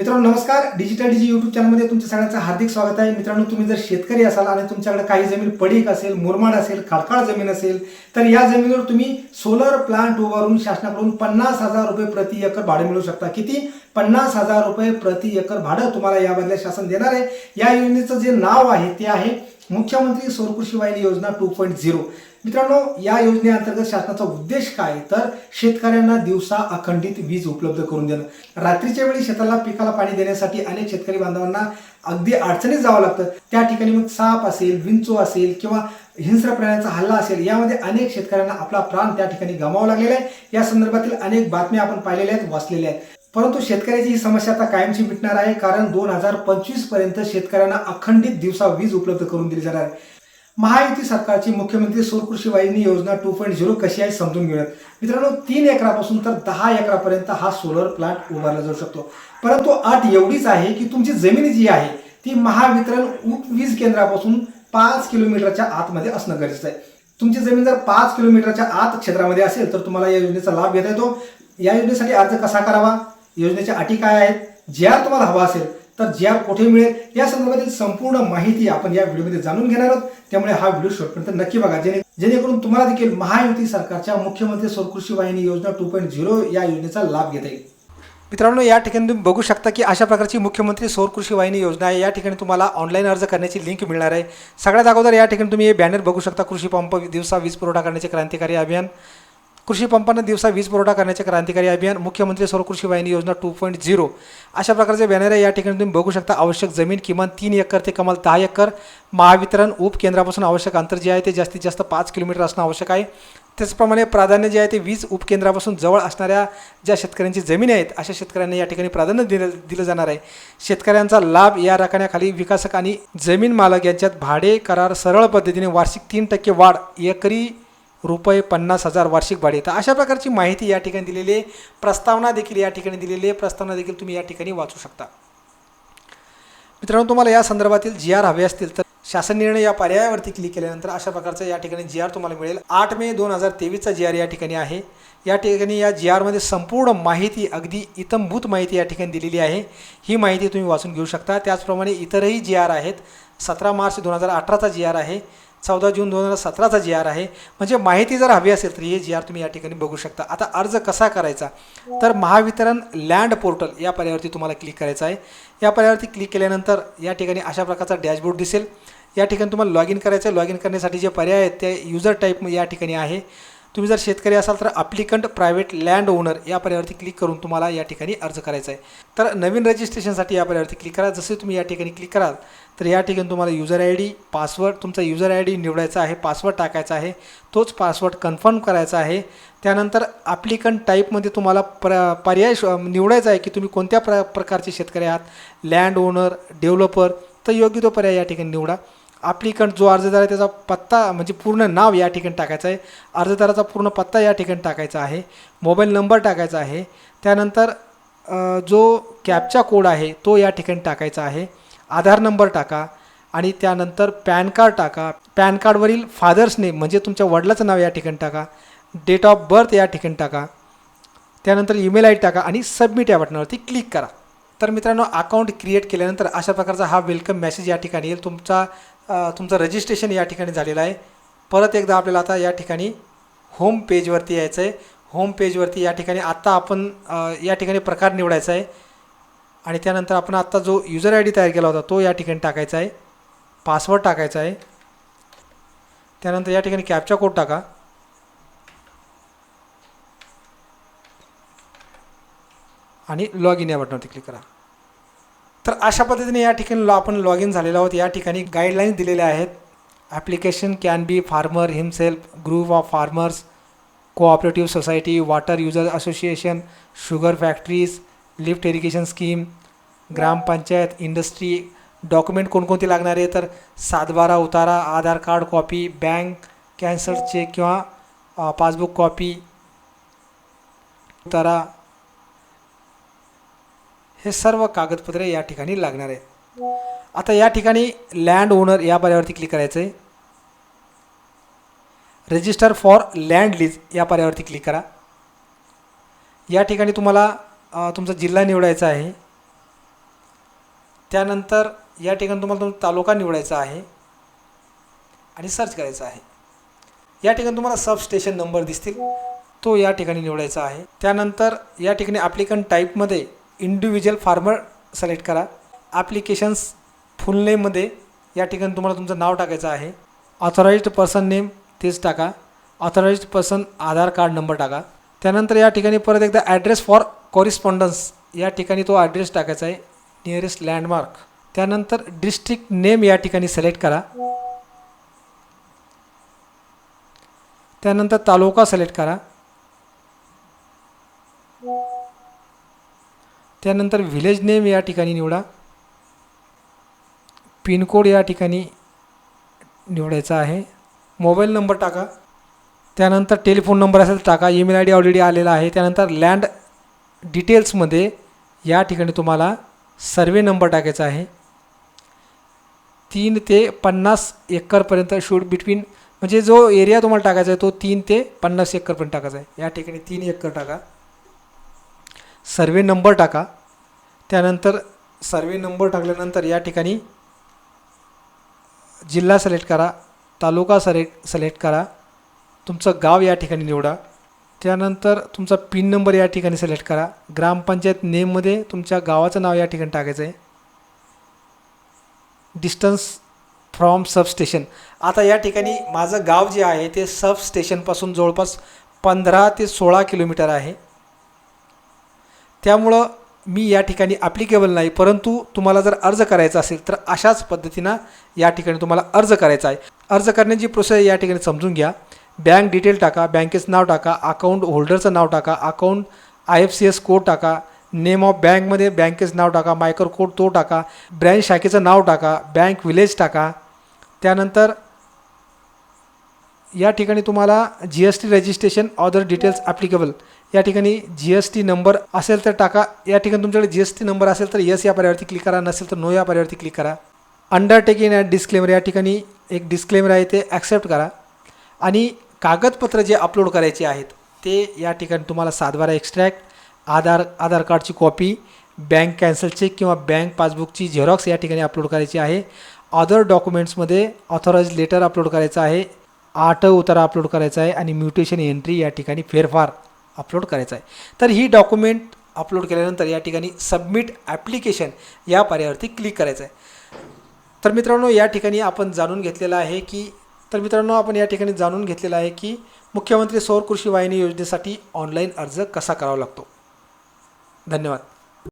मित्रांनो नमस्कार. डिजिटल डिजी युट्यूब चॅनलमध्ये तुमच्या सगळ्यांचं हार्दिक स्वागत आहे. मित्रांनो तुम्ही जर शेतकरी असाल आणि तुमच्याकडे काही जमीन पडीक असेल मुरमाड असेल खडकाळ जमीन असेल तर या जमिनीवर तुम्ही सोलर प्लांट उभारून शासनाकडून पन्नास हजार रुपये प्रति एकर भाडे मिळू शकता. किती? पन्नास हजार रुपये प्रति एकर भाडं तुम्हाला या बदल्या शासन देणार आहे. या योजनेचं जे नाव आहे ते आहे मुख्यमंत्री स्वरकृषी वाहिनी योजना टू पॉईंट झिरो. मित्रांनो या योजनेअंतर्गत शासनाचा उद्देश काय? तर शेतकऱ्यांना दिवसा अखंडित वीज उपलब्ध करून देणं. रात्रीच्या वेळी शेताला पिकाला पाणी देण्यासाठी अनेक शेतकरी बांधवांना अगदी अडचणीत जावं लागतं. त्या ठिकाणी मग साप असेल विंचू असेल किंवा हिंस्र प्राण्यांचा हल्ला असेल यामध्ये अनेक शेतकऱ्यांना आपला प्राण त्या ठिकाणी गमावा लागलेला आहे. या संदर्भातील अनेक बातम्या आपण पाहिलेल्या आहेत वाचलेल्या आहेत. परंतु शेतकऱ्याची ही समस्या आता कायमची मिटणार आहे कारण दोन हजार पंचवीसपर्यंत शेतकऱ्यांना अखंडित दिवसा वीज उपलब्ध करून दिली जाणार आहे. महायुती सरकारची मुख्यमंत्री सौर कृषी वाहिनी योजना टू पॉईंट झिरो कशी आहे समजून घेऊयात. मित्रांनो तीन एकरापासून तर दहा एकरापर्यंत हा सोलर प्लांट उभारला जाऊ शकतो. परंतु अट एवढीच आहे की तुमची जमीन जी आहे ती महावितरण उप वीज केंद्रापासून पाच किलोमीटरच्या आतमध्ये असणं गरजेचं आहे. तुमची जमीन जर पाच किलोमीटरच्या आत क्षेत्रामध्ये असेल तर तुम्हाला या योजनेचा लाभ घेता येतो. या योजनेसाठी अर्ज कसा करावा? योजनेच्या अटी काय आहेत? जे आर तुम्हाला हवा असेल तर जे आर कुठे मिळेल या संदर्भातील संपूर्ण माहिती आपण या व्हिडिओमध्ये जाणून घेणार आहोत. त्यामुळे हा व्हिडिओ शेवटपर्यंत नक्की बघा. जेणे जेणेकरून तुम्हाला देखील महायुती सरकारच्या मुख्यमंत्री स्वकृषी वाहिनी योजना टू पॉईंट झिरो या योजनेचा लाभ घेता येईल. मित्रांनो या ठिकाणी तुम्ही बघू शकता की अशा प्रकारची मुख्यमंत्री सौर कृषी वाहिनी योजना आहे. या ठिकाणी तुम्हाला ऑनलाईन अर्ज करण्याची लिंक मिळणार आहे. सगळ्यात अगोदर या ठिकाणी तुम्ही हे बॅनर बघू शकता. कृषी पंप दिवसा वीज पुरवठा करण्याचे क्रांतिकारी अभियान. कृषी पंपांना दिवसा वीज पुरवठा करण्याचे क्रांतिकारी अभियान मुख्यमंत्री सौर कृषी वाहिनी योजना टू पॉईंट झिरो. अशा प्रकारचे बॅनर या ठिकाणी तुम्ही बघू शकता. आवश्यक जमीन किमान तीन एकर ते कमाल दहा एकर. महावितरण उपकेंद्रापासून आवश्यक अंतर जे आहे ते जास्तीत जास्त पाच किलोमीटर असणं आवश्यक आहे. त्याचप्रमाणे प्राधान्य जे आहे ते वीज उपकेंद्रापासून जवळ असणाऱ्या ज्या शेतकऱ्यांची जमीन आहेत अशा शेतकऱ्यांना या ठिकाणी प्राधान्य दिलं दिलं जाणार आहे. शेतकऱ्यांचा लाभ या राखण्याखाली विकासक आणि जमीन मालक यांच्यात भाडे करार सरळ पद्धतीने वार्षिक तीन टक्के वाढ एकरी रुपये पन्नास हजार वार्षिक भाडे तर अशा प्रकारची माहिती या ठिकाणी दिलेली आहे. प्रस्तावना देखील या ठिकाणी दिलेली आहे. प्रस्तावना देखील तुम्ही या ठिकाणी वाचू शकता. मित्रांनो तुम्हाला या संदर्भातील जी आर हवे असतील तर शासन निर्णय या पर्यायावरती क्लिक केल्यानंतर अशा प्रकारचा या ठिकाणी जी आर तुम्हाला मिळेल. आठ मे दोन हजार तेवीसचा जी आर या ठिकाणी आहे. या ठिकाणी या जी आरमध्ये संपूर्ण माहिती अगदी इतंभूत माहिती या ठिकाणी दिलेली आहे. ही माहिती तुम्ही वाचून घेऊ शकता. त्याचप्रमाणे इतरही जी आर आहेत सतरा मार्च दोन हजार अठराचा जी आर आहे. चौदा जून दोन हजार सतराचा जी आर आहे. म्हणजे माहिती जर हवी असेल तर हे जी आर तुम्ही या ठिकाणी बघू शकता. आता अर्ज कसा करायचा? तर महावितरण लँड पोर्टल या पर्यावरती तुम्हाला क्लिक करायचं आहे. या पर्यावरती क्लिक केल्यानंतर या ठिकाणी अशा प्रकारचा डॅशबोर्ड दिसेल. या ठिकाणी तुम्हाला लॉग इन करायचं आहे. लॉग इन करण्यासाठी जे पर्याय आहेत ते युजर टाईप या ठिकाणी आहे. तुम्ही जर शेतकरी असाल तर अप्लिकंट प्रायव्हेट लँड ओनर या पर्यावरती क्लिक करून तुम्हाला या ठिकाणी अर्ज करायचा आहे. तर नवीन रजिस्ट्रेशनसाठी या पर्यावरती क्लिक करा. जसे तुम्ही या ठिकाणी क्लिक कराल तर या ठिकाणी तुम्हाला युजर आय डी पासवर्ड तुमचा युजर आय डी निवडायचा आहे पासवर्ड टाकायचा आहे तोच पासवर्ड कन्फर्म करायचा आहे. त्यानंतर ॲप्लिकंट टाईपमध्ये तुम्हाला प्र पर्याय निवडायचा आहे की तुम्ही कोणत्या प्र प्रकारचे शेतकरी आहात लँड ओनर डेव्हलपर तर योग्य तो पर्याय या ठिकाणी निवडा. ॲप्लिकंट जो अर्जदार आहे त्याचा पत्ता म्हणजे पूर्ण नाव या ठिकाणी टाकायचं आहे. अर्जदाराचा पूर्ण पत्ता या ठिकाणी टाकायचा आहे. मोबाईल नंबर टाकायचा आहे. त्यानंतर जो कॅपचा कोड आहे तो या ठिकाणी टाकायचा आहे. आधार नंबर टाका आणि त्यानंतर पॅन कार्ड टाका. पॅन कार्डवरील फादर्स नेम म्हणजे तुमच्या वडिलाचं नाव या ठिकाणी टाका. डेट ऑफ बर्थ या ठिकाणी टाका. त्यानंतर ईमेल आय डी टाका आणि सबमिट या बटनावरती क्लिक करा. तर मित्रांनो अकाउंट क्रिएट केल्यानंतर अशा प्रकारचा हा वेलकम मेसेज या ठिकाणी येईल. तुमचा तुमचं रजिस्ट्रेशन या ठिकाणी झालेलं आहे. परत एकदा आपल्याला आता या ठिकाणी होम पेजवरती यायचं आहे होम पेजवरती या ठिकाणी आत्ता आपण या ठिकाणी प्रकार निवडायचा आहे. आणि त्यानंतर आपण आत्ता जो युजर आय डी तयार केला होता तो या ठिकाणी टाकायचा आहे. पासवर्ड टाकायचा आहे. त्यानंतर या ठिकाणी कॅपचा कोड टाका. आणि लॉग इन या बटनावरती क्लिक करा. तर अशा पद्धतीने या ठिकाणी लॉ आपण लॉग इन झालेलो आहोत. या ठिकाणी गाईडलाईन्स दिलेल्या आहेत. Application can be farmer himself group of farmers cooperative society water user association sugar factories lift irrigation scheme gram panchayat industry document कोणकोणते लागणार आहे? तर सातबारा उतारा Aadhaar card copy bank cancelled cheque किंवा पासबुक कॉपी उतारा. हे सर्व कागदपत्रे या ठिकाणी लागणार आहे. आता या ठिकाणी लँड ओनर या पर्यावरती क्लिक करायचं आहे रजिस्टर फॉर लँड लीज या पर्यावरती क्लिक करा. या ठिकाणी तुम्हाला तुमचा जिल्हा निवडायचा आहे. त्यानंतर या ठिकाणी तुम्हाला तुमचा तालुका निवडायचा आहे आणि सर्च करायचा आहे. या ठिकाणी तुम्हाला सबस्टेशन नंबर दिसतील. तो या ठिकाणी निवडायचा आहे. त्यानंतर या ठिकाणी ॲप्लिकंट टाईपमध्ये इंडिव्हिज्युअल फार्मर सिलेक्ट करा. ॲप्लिकेशन्स फुल नेममध्ये या ठिकाणी तुम्हाला तुमचं नाव टाकायचं आहे. ऑथराइज्ड पर्सन नेम तेच टाका. Authorised person Aadhaar card number टाका. त्यानंतर या ठिकाणी परत एकदा ॲड्रेस फॉर कॉरिस्पॉन्डन्स या ठिकाणी तो ॲड्रेस टाकायचा आहे. नियरेस्ट लँडमार्क त्यानंतर डिस्ट्रिक्ट नेम या ठिकाणी सिलेक्ट करा. त्यानंतर तालुका सिलेक्ट करा. त्यानंतर व्हिलेज नेम या ठिकाणी निवडा. पिनकोड या ठिकाणी निवडायचा आहे. मोबाईल नंबर टाका. त्यानंतर टेलिफोन नंबर असेल टाका. ईमेल आय डी ऑलरेडी आलेला आहे. त्यानंतर लँड डिटेल्समध्ये या ठिकाणी तुम्हाला सर्वे नंबर टाकायचा आहे. तीन ते पन्नास एकरपर्यंत शूट बिटवीन म्हणजे जो एरिया तुम्हाला टाकायचा आहे तो तीन ते पन्नास एकरपर्यंत टाकायचा आहे. या ठिकाणी तीन एकर टाका. सर्वे नंबर टाका. त्यानंतर सर्वे नंबर टाकल्यानंतर या ठिकाणी जिल्हा सिलेक्ट करा तालुका सले सिलेक्ट करा तुमचं गाव या ठिकाणी निवडा. त्यानंतर तुमचा पिन नंबर या ठिकाणी सिलेक्ट करा. ग्रामपंचायत नेममध्ये तुमच्या गावाचं नाव या ठिकाणी टाकायचं आहे डिस्टन्स फ्रॉम सबस्टेशन आता या ठिकाणी माझं गाव जे आहे ते सबस्टेशनपासून जवळपास पंधरा ते सोळा किलोमीटर आहे. त्यामुळं मी या ठिकाणी ॲप्लिकेबल नाही. परंतु तुम्हाला जर अर्ज करायचा असेल तर अशाच पद्धतीनं या ठिकाणी तुम्हाला अर्ज करायचा आहे. अर्ज करण्याची प्रोसेस या ठिकाणी समजून घ्या. बँक डिटेल टाका बँकेचं नाव टाका अकाउंट होल्डरचं नाव टाका account I F C S code टाका नेम ऑफ बँकमध्ये बँकेचं नाव टाका मायकर कोड तो टाका ब्रँच शाखेचं नाव टाका बँक विलेज टाका. त्यानंतर या ठिकाणी तुम्हाला G S T registration other details applicable या ठिकाणी जी एस टी नंबर असेल तर टाका. या ठिकाणी तुमच्याकडे जी एस टी नंबर असेल तर येस या पर्यावरती क्लिक करा. नसेल तर नो या पर्यावरती क्लिक करा. अंडरटेकिंग अँड डिस्क्लेमर या ठिकाणी एक डिस्क्लेमर आहे ते ॲक्सेप्ट करा. आणि कागदपत्र जे अपलोड करायचे आहेत ते या ठिकाणी तुम्हाला सातबारा एक्स्ट्रॅक्ट आधार आधार कार्डची कॉपी बँक कॅन्सल चेक किंवा बँक पासबुकची झेरॉक्स या ठिकाणी अपलोड करायची आहे. अदर डॉक्युमेंट्समध्ये ऑथराइज लेटर अपलोड करायचं आहे. आठ उतारा अपलोड करायचा आहे आणि म्युटेशन एंट्री या ठिकाणी फेरफार. अपलोड करायचा आहे. तर ही डॉक्युमेंट अपलोड केल्यानंतर या ठिकाणी सबमिट ॲप्लिकेशन या पर्यावरती क्लिक करायचं आहे. तर मित्रांनो या ठिकाणी आपण जाणून घेतलेलं आहे की तर मित्रांनो आपण या ठिकाणी जाणून घेतलेलं आहे की मुख्यमंत्री सौर कृषी वाहिनी योजनेसाठी ऑनलाईन अर्ज कसा करावा लागतो. धन्यवाद.